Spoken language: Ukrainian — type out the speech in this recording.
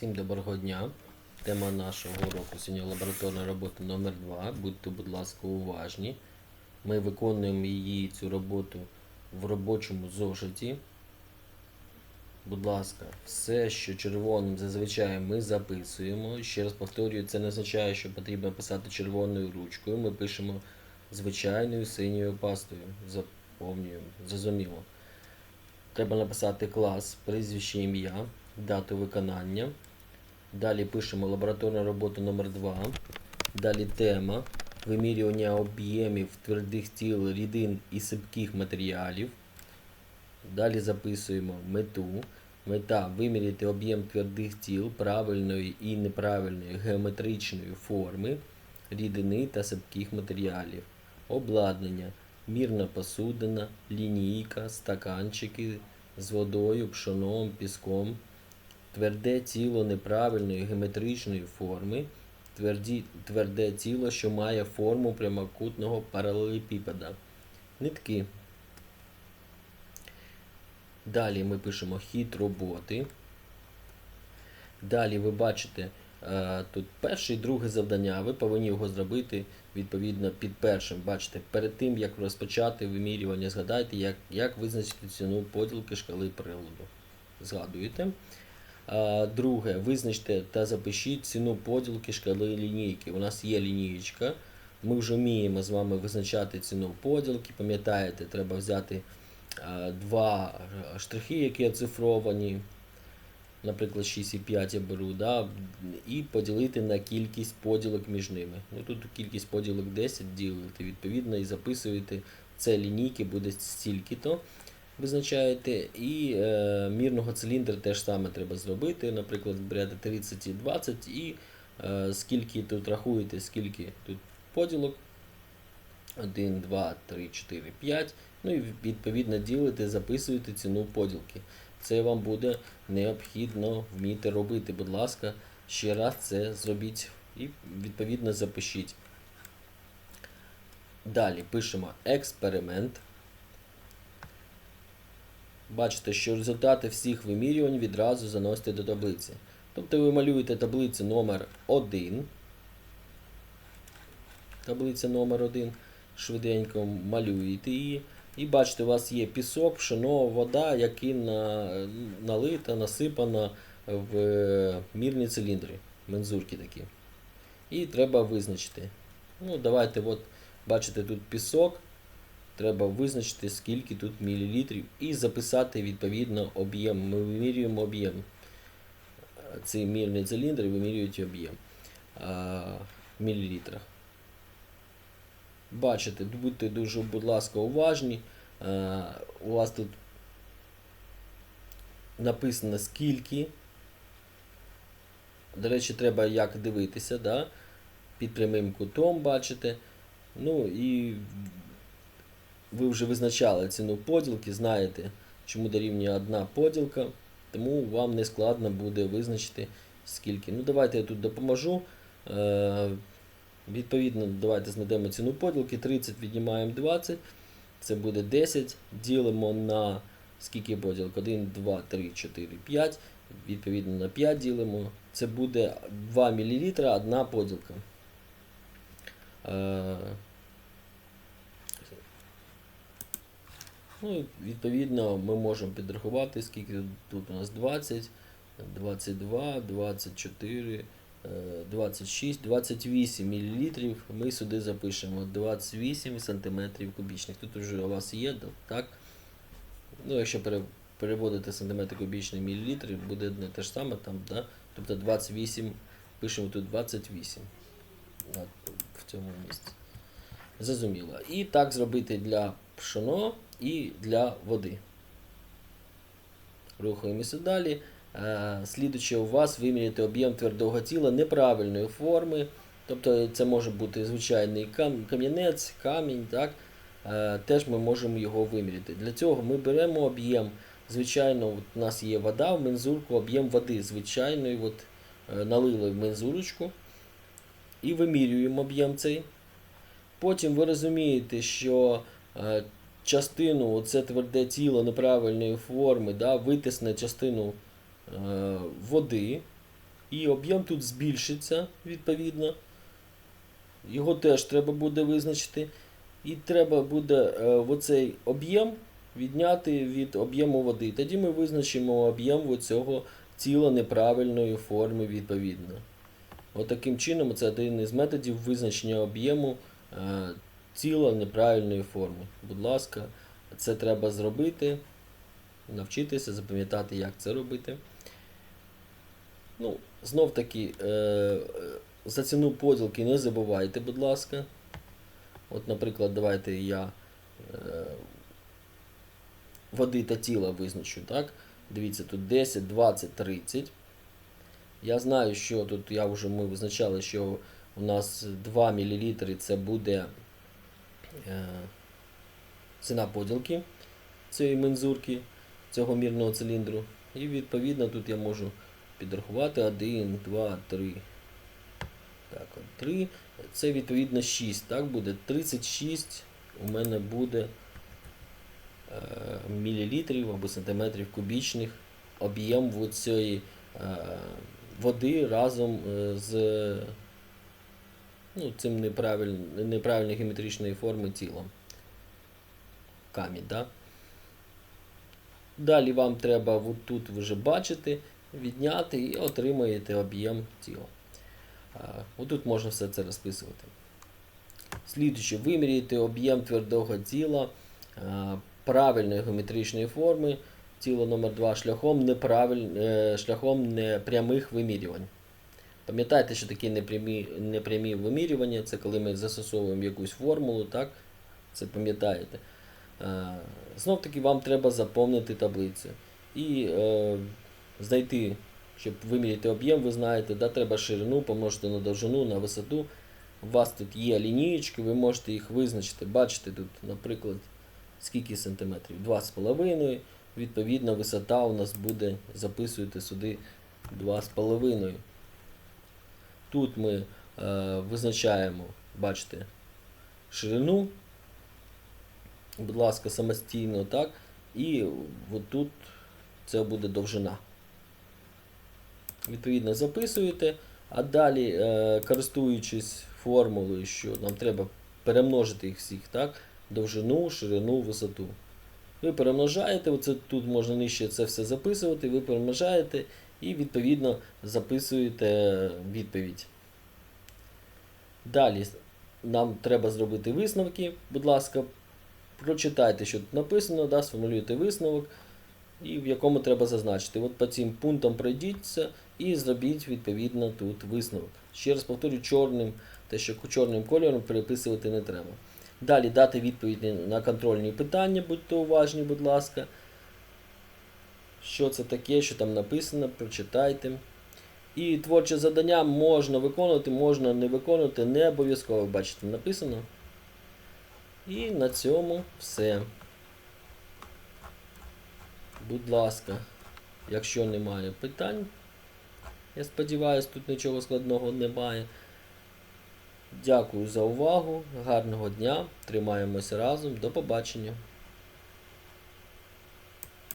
Всім доброго дня. Тема нашого уроку сьогодні лабораторна робота номер 2 Будьте, будь ласка, уважні. Ми виконуємо її цю роботу в робочому зошиті. Будь ласка, все, що червоним зазвичай ми записуємо. Ще раз повторюю, це не означає, що потрібно писати червоною ручкою. Ми пишемо звичайною синьою пастою. Заповнюємо. Зрозуміло. Треба написати клас, прізвище ім'я, дату виконання. Далі пишемо лабораторна робота номер 2 Далі тема вимірювання об'ємів твердих тіл, рідин і сипких матеріалів. Далі записуємо мету. Мета виміряти об'єм твердих тіл правильної і неправильної геометричної форми, рідини та сипких матеріалів. Обладнання. Мірна посудина, лінійка, стаканчики з водою, пшоном, піском, тверде тіло неправильної геометричної форми, тверді, тверде тіло, що має форму прямокутного паралелепіпеда. Нитки. Далі ми пишемо хід роботи. Далі ви бачите е, тут перше і друге завдання. Ви повинні його зробити відповідно під першим. Бачите, перед тим як розпочати вимірювання, згадайте, як, як визначити ціну поділки шкали приладу. Згадуєте. Друге, визначте та запишіть ціну поділки шкали лінійки. У нас є лінієчка. Ми вже вміємо з вами визначати ціну поділки. Пам'ятаєте, треба взяти два штрихи, які оцифровані. Наприклад, 6,5 я беру, да, і поділити на кількість поділок між ними. Ну, тут кількість поділок 10 ділите, відповідно, і записуєте це лінійки, буде стільки-то. Визначаєте. І е, мірного циліндра теж саме треба зробити. Наприклад, берете 30 і 20 і е, скільки тут рахуєте, скільки тут поділок. 1, 2, 3, 4, 5. Ну і відповідно ділите, записуєте ціну поділки. Це вам буде необхідно вміти робити. Будь ласка, ще раз це зробіть і відповідно запишіть. Далі пишемо експеримент. Бачите, що результати всіх вимірювань відразу заносите до таблиці. Тобто ви малюєте таблицю номер 1. Таблиця номер 1. Швиденько малюєте її. І бачите, у вас є пісок, пшено, вода, які на, налита, насипана в мірні циліндри, мензурки такі. І треба визначити. Ну, давайте, от, бачите, тут пісок. Треба визначити, скільки тут мілілітрів, і записати відповідно об'єм. Ми вимірюємо об'єм. Цей мірний циліндр вимірюють об'єм в мілілітрах. Бачите, будьте дуже, будь ласка, уважні. У вас тут написано скільки. До речі, треба як дивитися, да? під прямим кутом бачите. Ну і ви вже визначали ціну поділки, знаєте, чому дорівнює одна поділка, тому вам не складно буде визначити скільки. Ну, давайте я тут допоможу. Е, Відповідно, давайте знайдемо ціну поділки. 30 віднімаємо 20. Це буде 10. Ділимо на скільки поділок? 1, 2, 3, 4, 5. Відповідно на 5 ділимо. Це буде 2 мл одна поділка. Е, Ну, і відповідно, ми можемо підрахувати, скільки тут у нас 20, 22, 24, е, 26, 28 мл. Ми сюди запишемо 28 см кубічних. Тут вже у вас є, так? Ну, якщо переводити сантиметр кубічний мілілітр, буде не те ж саме там, да? тобто 28, пишемо тут 28 в цьому місці. Зрозуміло. І так зробити для пшоно і для води. Рухаємося далі. Е, Слідуючи у вас виміряти об'єм твердого тіла неправильної форми. Тобто це може бути звичайний кам'янець, камінь. Так? Е, Теж ми можемо його виміряти. Для цього ми беремо об'єм. Звичайно, у нас є вода в мензурку, об'єм води звичайної, от, е, налили в мензурочку і вимірюємо об'єм цей. Потім ви розумієте, що частину, оце тверде тіло неправильної форми, да, витисне частину е, води. І об'єм тут збільшиться, відповідно. Його теж треба буде визначити. І треба буде е, оцей об'єм відняти від об'єму води. Тоді ми визначимо об'єм цього тіла неправильної форми відповідно. Отаким чином це один із методів визначення об'єму тіла неправильної форми. Будь ласка, це треба зробити, навчитися, запам'ятати, як це робити. Ну, знов таки, е, е, за ціну поділки не забувайте, будь ласка. От, наприклад, давайте я е, води та тіла визначу, так? Дивіться, тут 10, 20, 30. Я знаю, що тут я вже ми визначали, що у нас 2 мл це буде ціна поділки цієї мензурки, цього мірного циліндру. І відповідно тут я можу підрахувати 1, 2, 3. Так, 3. Це відповідно 6. Так, буде 36 у мене буде е, мілілітрів або сантиметрів кубічних об'єм цієї е, води разом е, з ну, цим неправиль, неправильної геометричної форми тілом. Камінь, да? Далі вам треба тут вже бачити, відняти і отримаєте об'єм тіла. Отут можна все це розписувати. Слідуюче, виміряйте об'єм твердого тіла правильної геометричної форми тіло номер 2 шляхом, е, шляхом непрямих вимірювань. Пам'ятайте, що такі непрямі, непрямі вимірювання це коли ми застосовуємо якусь формулу, так? Це пам'ятаєте. Е, Знов таки вам треба заповнити таблицю. І е, знайти, щоб виміряти об'єм, ви знаєте, да, треба ширину помножити на довжину, на висоту. У вас тут є лінієчки, ви можете їх визначити. Бачите тут, наприклад, скільки сантиметрів? 2,5. Відповідно, висота у нас буде, записуєте сюди 2,5. Тут ми е, визначаємо, бачите, ширину. Будь ласка, самостійно, так. І от тут це буде довжина. Відповідно, записуєте, а далі, е, користуючись формулою, що нам треба перемножити їх всіх, так, довжину, ширину, висоту. Ви перемножаєте, оце тут можна нижче це все записувати, ви перемножаєте і відповідно записуєте відповідь. Далі нам треба зробити висновки. Будь ласка, прочитайте, що тут написано, да, сформулюйте висновок, і в якому треба зазначити. От по цим пунктам пройдіться і зробіть відповідно тут висновок. Ще раз повторю, чорним, те, що чорним кольором переписувати не треба. Далі дати відповідь на контрольні питання, будьте уважні, будь ласка. Що це таке, що там написано, прочитайте. І творче завдання можна виконувати, можна не виконувати, не обов'язково, бачите, написано. І на цьому все. Будь ласка, якщо немає питань, я сподіваюся, тут нічого складного немає. Дякую за увагу, гарного дня, тримаємося разом, до побачення.